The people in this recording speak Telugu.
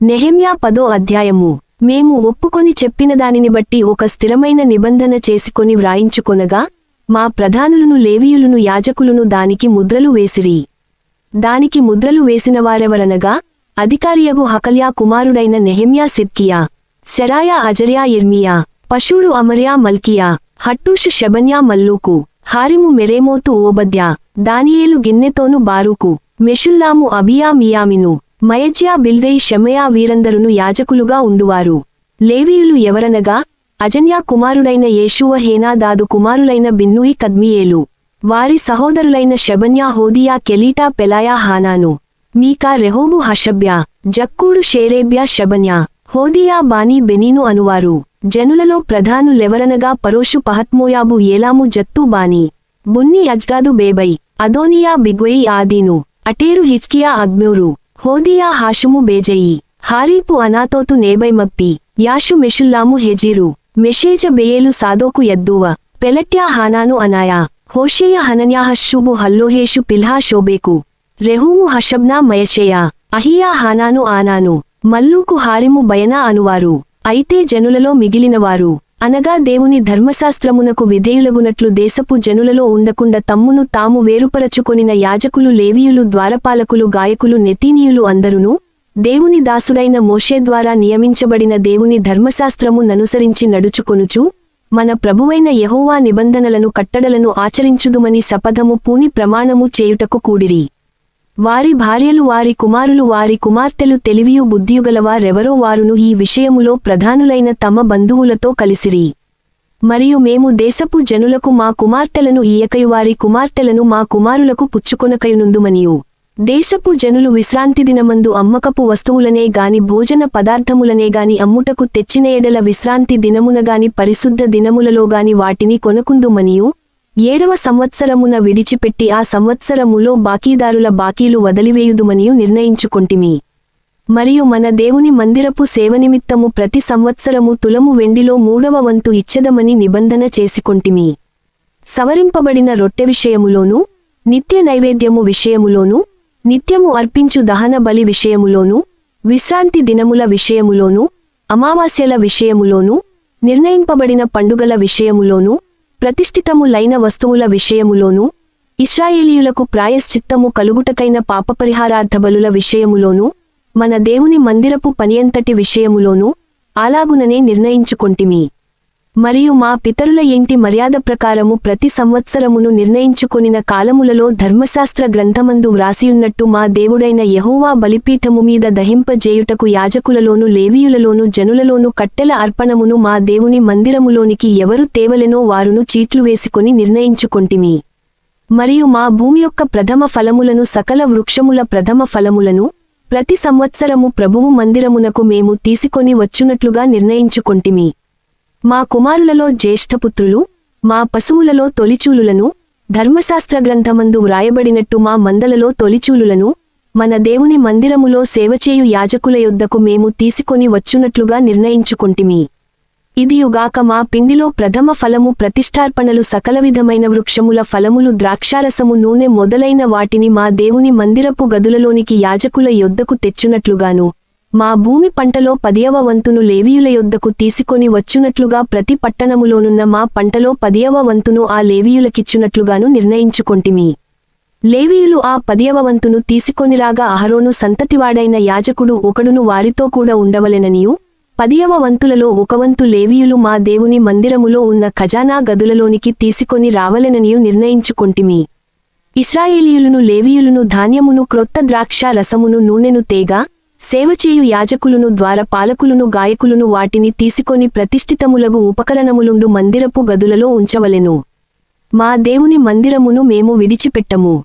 నెహెమ్యా పదో అధ్యాయము. మేము ఒప్పుకొని చెప్పిన దానిని బట్టి ఒక స్థిరమైన నిబంధన చేసుకొని వ్రాయించుకొనగా మా ప్రధానులను లేవీయులను యాజకులను దానికి ముద్రలు వేసిరి. దానికి ముద్రలు వేసినవారెవరనగా అధికారియగు హకల్యా కుమారుడైన నెహెమ్యా సిద్కియా శరాయా అజర్యా ఇర్మియా పశూరు అమర్యా మల్కియా హట్టూషు షబన్యా మల్లూకు హారిము మెరేమోతు ఓబద్యా దానియేలు గిన్నెతోను బారూకు మెషుల్లాము అబియా మియామిను మయజ్యా బిల్దై షమయా వీరందరును యాజకులుగా ఉండువారు. లేవీయులు ఎవరనగా అజన్యా కుమారుడైన యేషువ హేనాదాదు కుమారులైన బిన్నుయి కద్మియేలు. వారి సహోదరులైన Shebaniah Hodijah Kelita Pelaiah Hanan. Micha Rehob Hashabiah Zaccur Sherebiah Shebaniah Hodijah Bani Beninu అనువారు. జనులలో ప్రధానులెవరనగా Parosh Pahathmoab Elam Zatthu Bani. Bunni Azgad Bebai Adonijah Bigvai Adin. Ater Hizkijah అగ్నూరు. Hodijah Hashum Bezai. Hariph Anathoth Nebai Magpiash Meshullam Hezir. Meshezabeel Zadok Jaddua Pelatiah Hanan Anaiah. Hoshea Hananiah Hashub Hallohesh Pileha Shobek. Rehum Hashabnah Maaseiah. Ahijah Hanan Anan. Malluch Harim Baanah అనువారు. అయితే జనులలో మిగిలినవారు. అనగా దేవుని ధర్మశాస్త్రమునకు విధేయులగునట్లు దేశపు జనులలో ఉండకుండా తమ్మును తాము వేరుపరచుకొనిన యాజకులు లేవీయులు ద్వారపాలకులు గాయకులు నెతీనీయులు అందరును దేవుని దాసుడైన మోషే ద్వారా నియమించబడిన దేవుని ధర్మశాస్త్రము ననుసరించి నడుచుకొనుచు మన ప్రభువైన యహోవా నిబంధనలను కట్టడలను ఆచరించుదుమని శపథము పూని ప్రమాణము చేయుటకు కూడిరి. వారి భార్యలు వారి కుమారులు వారి కుమార్తెలు తెలివియు బుద్ధియుగలవారెవరో వారును ఈ విషయములో ప్రధానులైన తమ బంధువులతో కలిసిరి. మరియు మేము దేశపు జనులకు మా కుమార్తెలను ఇయకయు వారి కుమార్తెలను మా కుమారులకు పుచ్చుకొనకయునుందుమనియు. దేశపు జనులు విశ్రాంతి దినమందు అమ్మకపు వస్తువులనే గాని భోజన పదార్థములనే గాని అమ్ముటకు తెచ్చిన ఎడల విశ్రాంతి దినమునగాని పరిశుద్ధ దినములలో గాని వాటిని కొనకుందుమనియు. ఏడవ సంవత్సరమున విడిచిపెట్టి ఆ సంవత్సరములో బాకీదారుల బాకీలు వదిలివేయుదుమనియు నిర్ణయించుకొంటిమి. మరియు మన దేవుని మందిరపు సేవనిమిత్తము ప్రతి సంవత్సరము తులము వెండిలో మూడవ వంతు ఇచ్చెదమని నిబంధన చేసుకొంటిమి. సవరింపబడిన రొట్టె విషయములోనూ నిత్య నైవేద్యము విషయములోనూ నిత్యము అర్పించు దహన బలి విషయములోనూ విశ్రాంతి దినముల విషయములోనూ అమావాస్యల విషయములోనూ నిర్ణయింపబడిన పండుగల విషయములోనూ ప్రతిష్ఠితములైన వస్తువుల విషయములోనూ ఇస్రాయేలీయులకు ప్రాయశ్చిత్తము కలుగుటకైన పాపపరిహారార్థబలుల విషయములోనూ మన దేవుని మందిరపు పనియంతటి విషయములోనూ అలాగుననే నిర్ణయించుకొంటిమి. మరియు మా పితరుల ఇంటి మర్యాద ప్రకారము ప్రతి సంవత్సరమును నిర్ణయించుకొనిన కాలములలో ధర్మశాస్త్ర గ్రంథమందు వ్రాసియున్నట్టు మా దేవుడైన యహోవా బలిపీఠము మీద దహింపజేయుటకు యాజకులలోను లేవీయులలోను జనులలోను కట్టెల అర్పణమును మా దేవుని మందిరములోనికి ఎవరు తేవలెనో వారును చీట్లు వేసుకొని నిర్ణయించుకొంటిమి. మరియు మా భూమి యొక్క ప్రథమ ఫలములను సకల వృక్షముల ప్రథమ ఫలములను ప్రతి సంవత్సరము ప్రభువు మందిరమునకు మేము తీసుకొని వచ్చునట్లుగా నిర్ణయించుకొంటిమి. మా కుమారులలో జ్యేష్ఠపుత్రులు మా పశువులలో తొలిచూలులను ధర్మశాస్త్ర గ్రంథమందు వ్రాయబడినట్టు మా మందలలో తొలిచూలులను మన దేవుని మందిరములో సేవచేయు యాజకుల యొద్దకు మేము తీసుకొని వచ్చునట్లుగా నిర్ణయించుకొంటిమి. ఇదియుగాక మా పిండిలో ప్రథమ ఫలము ప్రతిష్టార్పణలు సకల విధమైన వృక్షముల ఫలములు ద్రాక్షారసము నూనె మొదలైన వాటిని మా దేవుని మందిరపు గదులలోనికి యాజకుల యొద్దకు తెచ్చునట్లుగాను. మా భూమి పంటలో పదియవ వంతును లేవీయుల యొద్దకు తీసుకొని వచ్చునట్లుగా ప్రతి పట్టణములోనున్న మా పంటలో పదియవ వంతును ఆ లేవీయులకిచ్చునట్లుగాను నిర్ణయించుకొంటిమి. లేవీయులు ఆ పదియవ వంతును తీసుకొనిరాగా అహరోను సంతతివాడైన యాజకుడు ఒకడును వారితో కూడా ఉండవలెననియు. పదియవ వంతులలో ఒక వంతు లేవీయులు మా దేవుని మందిరములో ఉన్న ఖజానా గదులలోనికి తీసుకొని రావలెననియు నిర్ణయించుకొంటిమి. ఇస్రాయేలీయులను లేవీయులను ధాన్యమును క్రొత్త ద్రాక్ష రసమును నూనెను తేగా సేవచేయు యాజకులను ద్వారా పాలకులను గాయకులను వాటిని తీసుకొని ప్రతిష్ఠితములగు ఉపకరణములుండు మందిరపు గదులలో ఉంచవలెను. మా దేవుని మందిరమును మేము విడిచిపెట్టము.